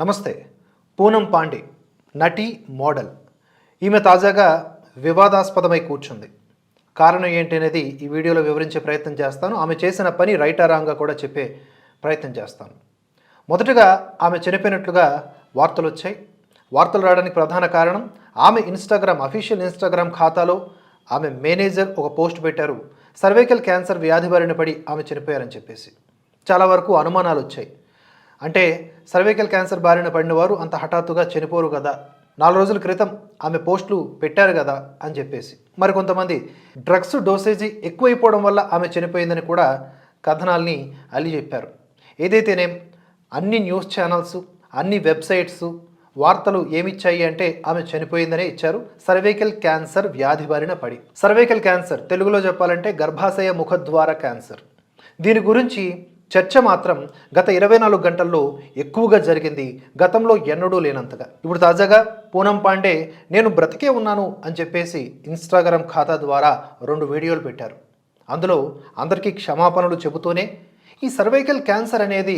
నమస్తే పూనం పాండే నటి మోడల్. ఈమె తాజాగా వివాదాస్పదమై కూర్చుంది. కారణం ఏంటి అనేది ఈ వీడియోలో వివరించే ప్రయత్నం చేస్తాను. ఆమె చేసిన పని రైట్ రాంగా కూడా చెప్పే ప్రయత్నం చేస్తాను. మొదటగా ఆమె చనిపోయినట్లుగా వార్తలు వచ్చాయి. వార్తలు రావడానికి ప్రధాన కారణం ఆమె ఇన్స్టాగ్రామ్ అఫీషియల్ ఇన్స్టాగ్రామ్ ఖాతాలో ఆమె మేనేజర్ ఒక పోస్ట్ పెట్టారు. సర్వైకల్ క్యాన్సర్ వ్యాధి బారిన పడి ఆమె చనిపోయారని చెప్పేసి. చాలా వరకు అనుమానాలు వచ్చాయి. అంటే సర్వైకల్ క్యాన్సర్ బారిన పడిన వారు అంత హఠాత్తుగా చనిపోరు కదా. నాలుగు రోజుల క్రితం ఆమె పోస్టులు పెట్టారు కదా అని చెప్పేసి. మరి కొంతమంది డ్రగ్స్ డోసేజీ ఎక్కువైపోవడం వల్ల ఆమె చనిపోయిందని కూడా కథనాల్ని అల్లి చెప్పారు. ఏదైతేనేం అన్ని న్యూస్ ఛానల్స్ అన్ని వెబ్సైట్స్ వార్తలు ఏమిచ్చాయి అంటే ఆమె చనిపోయిందనే ఇచ్చారు సర్వైకల్ క్యాన్సర్ వ్యాధి బారిన పడి. సర్వైకల్ క్యాన్సర్ తెలుగులో చెప్పాలంటే గర్భాశయ ముఖద్వార క్యాన్సర్. దీని గురించి చర్చ మాత్రం గత ఇరవై నాలుగు గంటల్లో ఎక్కువగా జరిగింది. గతంలో ఎన్నడూ లేనంతగా. ఇప్పుడు తాజాగా పూనం పాండే నేను బ్రతికే ఉన్నాను అని చెప్పేసి ఇన్స్టాగ్రామ్ ఖాతా ద్వారా రెండు వీడియోలు పెట్టారు. అందులో అందరికీ క్షమాపణలు చెబుతూనే ఈ సర్వైకల్ క్యాన్సర్ అనేది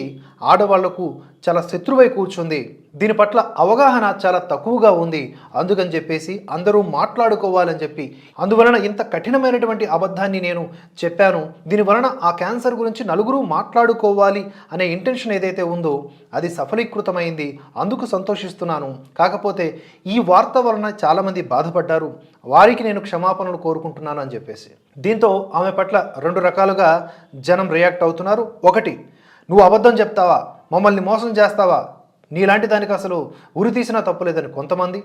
ఆడవాళ్ళకు చాలా శత్రువై కూర్చుంది. దీని పట్ల అవగాహన చాలా తక్కువగా ఉంది. అందుకని చెప్పేసి అందరూ మాట్లాడుకోవాలని చెప్పి అందువలన ఇంత కఠినమైనటువంటి అబద్ధాన్ని నేను చెప్పాను. దీనివలన ఆ క్యాన్సర్ గురించి నలుగురు మాట్లాడుకోవాలి అనే ఇంటెన్షన్ ఏదైతే ఉందో అది సఫలీకృతమైంది. అందుకు సంతోషిస్తున్నాను. కాకపోతే ఈ వార్త వలన చాలామంది బాధపడ్డారు. వారికి నేను క్షమాపణలు కోరుకుంటున్నాను అని చెప్పేసి. దీంతో ఆమె పట్ల రెండు రకాలుగా జనం రియాక్ట్ అవుతున్నారు. ఒకటి నువ్వు అబద్ధం చెప్తావా? మమ్మల్ని మోసం చేస్తావా? నీలాంటి దానికి అసలు ఉరి తీసినా తప్పులేదని కొంతమంది.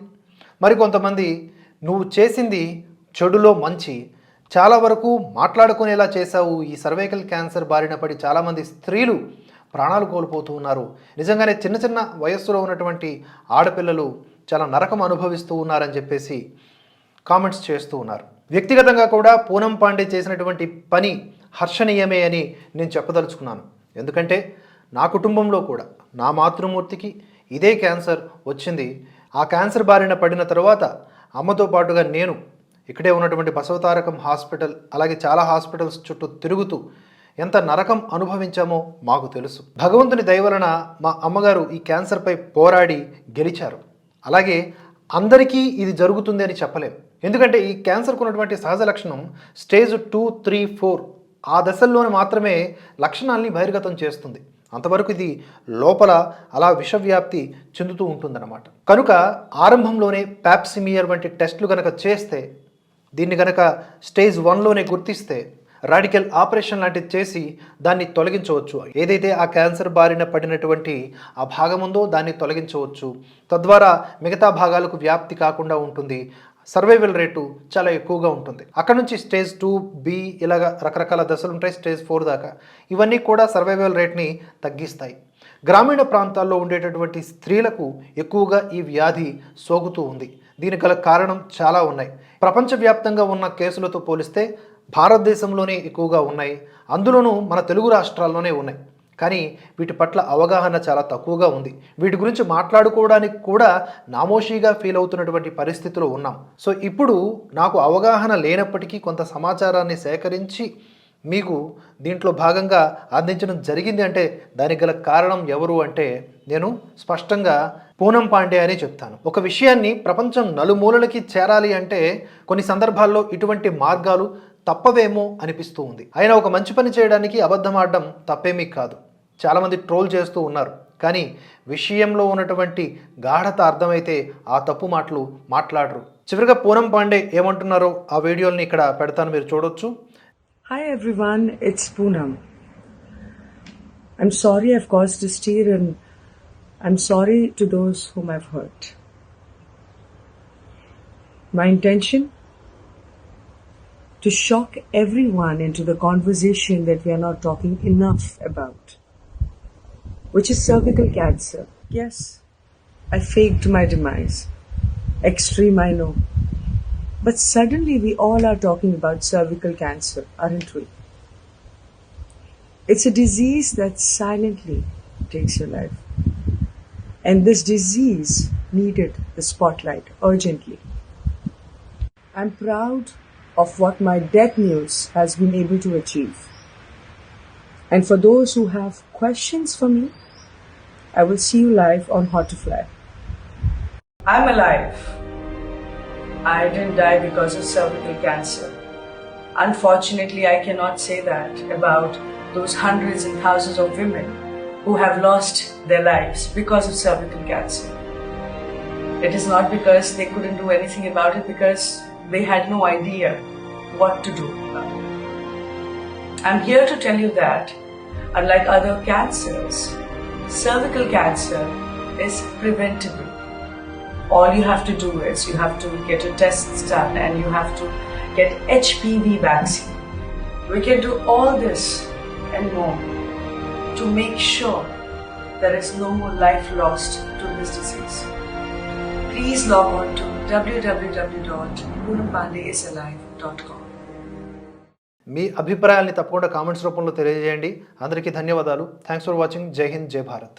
మరి కొంతమంది నువ్వు చేసింది చెడులో మంచి. చాలా వరకు మాట్లాడుకునేలా చేశావు ఈ సర్వైకల్ క్యాన్సర్ బారిన పడి చాలామంది స్త్రీలు ప్రాణాలు కోల్పోతూ ఉన్నారు. నిజంగానే చిన్న చిన్న వయస్సులో ఉన్నటువంటి ఆడపిల్లలు చాలా నరకం అనుభవిస్తూ ఉన్నారని చెప్పేసి కామెంట్స్ చేస్తూ ఉన్నారు. వ్యక్తిగతంగా కూడా పూనం పాండే చేసినటువంటి పని హర్షణీయమే అని నేను చెప్పదలుచుకున్నాను. ఎందుకంటే నా కుటుంబంలో కూడా నా మాతృమూర్తికి ఇదే క్యాన్సర్ వచ్చింది. ఆ క్యాన్సర్ బారిన పడిన తర్వాత అమ్మతో పాటుగా నేను ఇక్కడే ఉన్నటువంటి బసవతారకం హాస్పిటల్ అలాగే చాలా హాస్పిటల్స్ చుట్టూ తిరుగుతూ ఎంత నరకం అనుభవించామో మాకు తెలుసు. భగవంతుని దయవలన మా అమ్మగారు ఈ క్యాన్సర్పై పోరాడి గెలిచారు. అలాగే అందరికీ ఇది జరుగుతుంది అని చెప్పలేం. ఎందుకంటే ఈ క్యాన్సర్కు ఉన్నటువంటి సహజ లక్షణం స్టేజ్ టూ త్రీ ఫోర్ ఆ దశల్లోనే మాత్రమే లక్షణాల్ని బహిర్గతం చేస్తుంది. అంతవరకు ఇది లోపల అలా విషవ్యాప్తి చెందుతూ ఉంటుందన్నమాట. కనుక ఆరంభంలోనే ప్యాప్సిమియర్ వంటి టెస్టులు కనుక చేస్తే దీన్ని కనుక స్టేజ్ వన్లోనే గుర్తిస్తే రాడికల్ ఆపరేషన్ లాంటిది చేసి దాన్ని తొలగించవచ్చు. ఏదైతే ఆ క్యాన్సర్ బారిన పడినటువంటి ఆ భాగం ఉందో దాన్ని తొలగించవచ్చు. తద్వారా మిగతా భాగాలకు వ్యాప్తి కాకుండా ఉంటుంది. సర్వైవల్ రేటు చాలా ఎక్కువగా ఉంటుంది. అక్కడ నుంచి స్టేజ్ టూ బి ఇలాగ రకరకాల దశలు ఉంటాయి స్టేజ్ ఫోర్ దాకా. ఇవన్నీ కూడా సర్వైవల్ రేట్ని తగ్గిస్తాయి. గ్రామీణ ప్రాంతాల్లో ఉండేటటువంటి స్త్రీలకు ఎక్కువగా ఈ వ్యాధి సోకుతూ ఉంది. దీనికి గల కారణం చాలా ఉన్నాయి. ప్రపంచవ్యాప్తంగా ఉన్న కేసులతో పోలిస్తే భారతదేశంలోనే ఎక్కువగా ఉన్నాయి. అందులోనూ మన తెలుగు రాష్ట్రాల్లోనే ఉన్నాయి. కానీ వీటి పట్ల అవగాహన చాలా తక్కువగా ఉంది. వీటి గురించి మాట్లాడుకోవడానికి కూడా నామోషీగా ఫీల్ అవుతున్నటువంటి పరిస్థితిలో ఉన్నాం. సో ఇప్పుడు నాకు అవగాహన లేనప్పటికీ కొంత సమాచారాన్ని సేకరించి మీకు దీంట్లో భాగంగా అందించడం జరిగింది అంటే దానికి గల కారణం ఎవరు అంటే నేను స్పష్టంగా పూనం పాండే అని చెప్తాను. ఒక విషయాన్ని ప్రపంచం నలుమూలలకి చేరాలి అంటే కొన్ని సందర్భాల్లో ఇటువంటి మార్గాలు తప్పవేమో అనిపిస్తూ ఉంది. అయినా ఒక మంచి పని చేయడానికి అబద్ధం ఆడడం తప్పేమీ కాదు. చాలామంది ట్రోల్ చేస్తూ ఉన్నారు. కానీ విషయంలో ఉన్నటువంటి గాఢత అర్థమైతే ఆ తప్పు మాటలు మాట్లాడరు. చివరిగా పూనం పాండే ఏమంటున్నారో ఆ వీడియోని ఇక్కడ పెడతాను మీరు చూడొచ్చు. Hi everyone it's Poonam I'm sorry I've caused to stir and I'm sorry to those whom I hurt my intention to shock everyone into the conversation that we are not talking in about which is cervical cancer. Yes, I faked my demise. Extreme, I know. But suddenly we all are talking about cervical cancer, aren't we? It's a disease that silently takes your life. And this disease needed the spotlight urgently. I'm proud of what my death news has been able to achieve. And for those who have questions for me, I will see you live on How to Fly. I'm alive. I didn't die because of cervical cancer. Unfortunately, I cannot say that about those hundreds and thousands of women who have lost their lives because of cervical cancer. It is not because they couldn't do anything about it, because they had no idea what to do. I'm here to tell you that, unlike other cancers, cervical cancer is preventable. All you have to do is you have to get your tests done and you have to get HPV vaccine. We can do all this and more to make sure there is no more life lost to this disease. Please log on to www.poonampandeisalive.com. మీ అభిప్రాయాల్ని తప్పకుండా comments రూపంలో తెలియజేయండి. అందరికీ ధన్యవాదాలు. Thanks for watching జై హింద్ జై భారత్